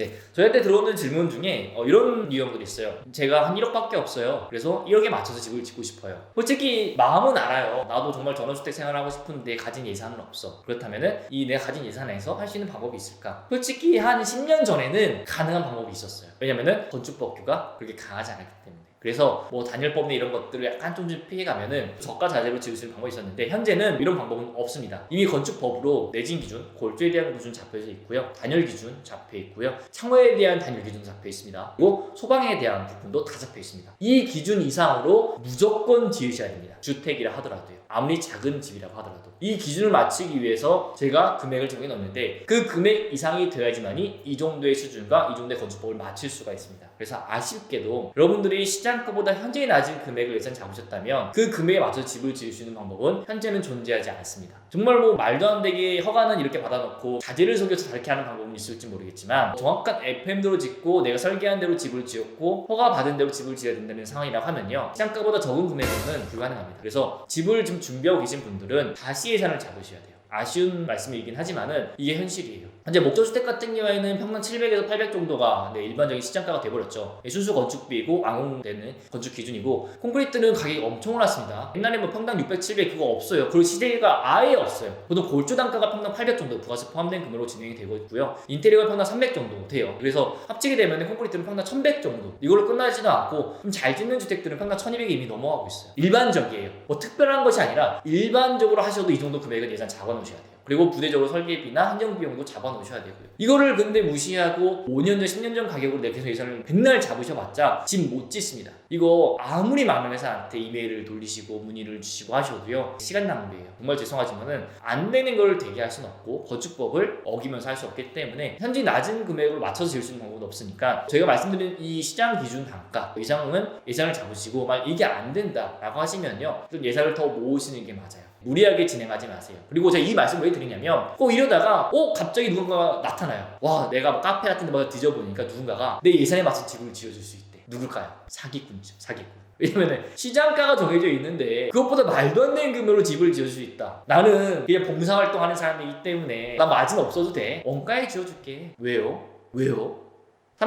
네, 저희한테 들어오는 질문 중에 어, 이런 유형들이 있어요. 제가 한 1억밖에 없어요. 그래서 1억에 맞춰서 집을 짓고 싶어요. 솔직히 마음은 알아요. 나도 정말 전원주택 생활하고 싶은데 가진 예산은 없어. 그렇다면은 이 내가 가진 예산에서 할 수 있는 방법이 있을까? 솔직히 한 10년 전에는 가능한 방법이 있었어요. 왜냐면은 건축법규가 그렇게 강하지 않았기 때문에. 그래서 뭐 단열법이나 이런 것들을 약간 좀 피해가면은 저가 자재로 지을 수 있는 방법이 있었는데 현재는 이런 방법은 없습니다. 이미 건축법으로 내진 기준, 골조에 대한 기준 잡혀져 있고요. 단열 기준 잡혀 있고요. 창호에 대한 단열 기준 잡혀 있습니다. 그리고 소방에 대한 부분도 다 잡혀 있습니다. 이 기준 이상으로 무조건 지으셔야 됩니다. 주택이라 하더라도요. 아무리 작은 집이라고 하더라도 이 기준을 맞추기 위해서 제가 금액을 정해 놓는데 그 금액 이상이 되어야지만이 이 정도의 수준과 이 정도의 건축법을 맞출 수가 있습니다. 그래서 아쉽게도 여러분들이 시장가보다 현재 낮은 금액을 예산 잡으셨다면 그 금액에 맞춰서 집을 지을 수 있는 방법은 현재는 존재하지 않습니다. 정말 뭐 말도 안 되게 허가는 이렇게 받아놓고 자재를 속여서 저렇게 하는 방법은 있을지 모르겠지만 정확한 FM대로 짓고 내가 설계한 대로 집을 지었고 허가 받은 대로 집을 지어야 된다는 상황이라고 하면요 시장가보다 적은 금액으로는 불가능합니다. 그래서 집을 지금 준비하고 계신 분들은 다시 예산을 잡으셔야 돼요. 아쉬운 말씀이긴 하지만은 이게 현실이에요. 현재 목조주택 같은 경우에는 평당 700에서 800 정도가 네, 일반적인 시장가가 돼버렸죠. 네, 순수 건축비고 완공되는 건축 기준이고 콘크리트는 가격이 엄청 올랐습니다. 옛날에 뭐 평당 600, 700 그거 없어요. 그리고 시세가 아예 없어요. 보통 골조 단가가 평당 800 정도 부가세 포함된 금액으로 진행이 되고 있고요. 인테리어가 평당 300 정도 돼요. 그래서 합치게 되면 콘크리트는 평당 1100 정도. 이걸로 끝나지도 않고 좀 잘 짓는 주택들은 평당 1200이 이미 넘어가고 있어요. 일반적이에요. 뭐 특별한 것이 아니라 일반적으로 하셔도 이 정도 금액은 예산 잡아 놓으셔야 돼요. 그리고 부대적으로 설계비나 한정 비용도 잡아 놓으셔야 되고요. 이거를 근데 무시하고 5년 전, 10년 전 가격으로 내계서 예산을 백날 잡으셔봤자 집 못 짓습니다. 이거 아무리 많은 회사한테 이메일을 돌리시고 문의를 주시고 하셔도요 시간 낭비예요. 정말 죄송하지만은 안 되는 걸 대기할 수는 없고 건축법을 어기면서 할 수 없기 때문에 현재 낮은 금액으로 맞춰서 지을 수 있는 방법은 없으니까 저희가 말씀드린 이 시장 기준 단가 이상은 예산을 잡으시고 만약 이게 안 된다라고 하시면요 좀 예산을 더 모으시는 게 맞아요. 무리하게 진행하지 마세요. 그리고 제가 이 말씀 왜 드리냐면 꼭 이러다가 어 갑자기 누군가가 나타나요. 와 내가 뭐 카페 같은 데 마다 뒤져보니까 누군가가 내 예산에 맞춰 집을 지어줄 수 있대. 누굴까요? 사기꾼이죠. 사기꾼. 왜냐면은 시장가가 정해져 있는데 그것보다 말도 안 되는 금액으로 집을 지을 수 있다. 나는 그냥 봉사활동하는 사람이기 때문에 나 마진 없어도 돼. 원가에 지어줄게. 왜요? 왜요?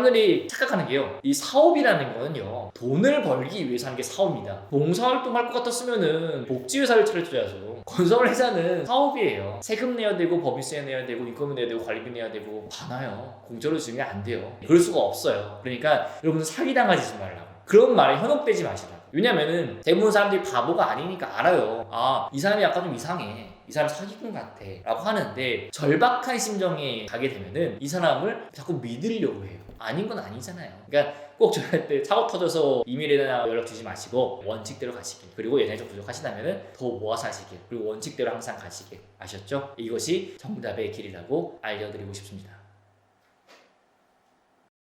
사람들이 착각하는 게요. 이 사업이라는 거는요. 돈을 벌기 위해서 하는 게 사업입니다. 봉사활동 할 것 같았으면은 복지회사를 차려줘야죠. 건설회사는 사업이에요. 세금 내야 되고 법인세 내야 되고 인건비 내야 되고 관리비 내야 되고 많아요. 공짜로 주면 안 돼요. 그럴 수가 없어요. 그러니까 여러분들 사기당하지 말라고. 그런 말에 현혹되지 마시라고. 왜냐면은 대부분 사람들이 바보가 아니니까 알아요. 아, 이 사람이 약간 좀 이상해. 이 사람 사기꾼 같아. 라고 하는데 절박한 심정에 가게 되면은 이 사람을 자꾸 믿으려고 해요. 아닌 건 아니잖아요. 그러니까 꼭 저한테 사고 터져서 이메일이나 연락 주지 마시고 원칙대로 가시길. 그리고 예산이 좀 부족하시다면은 더 모아서 하시길. 그리고 원칙대로 항상 가시길. 아셨죠? 이것이 정답의 길이라고 알려드리고 싶습니다.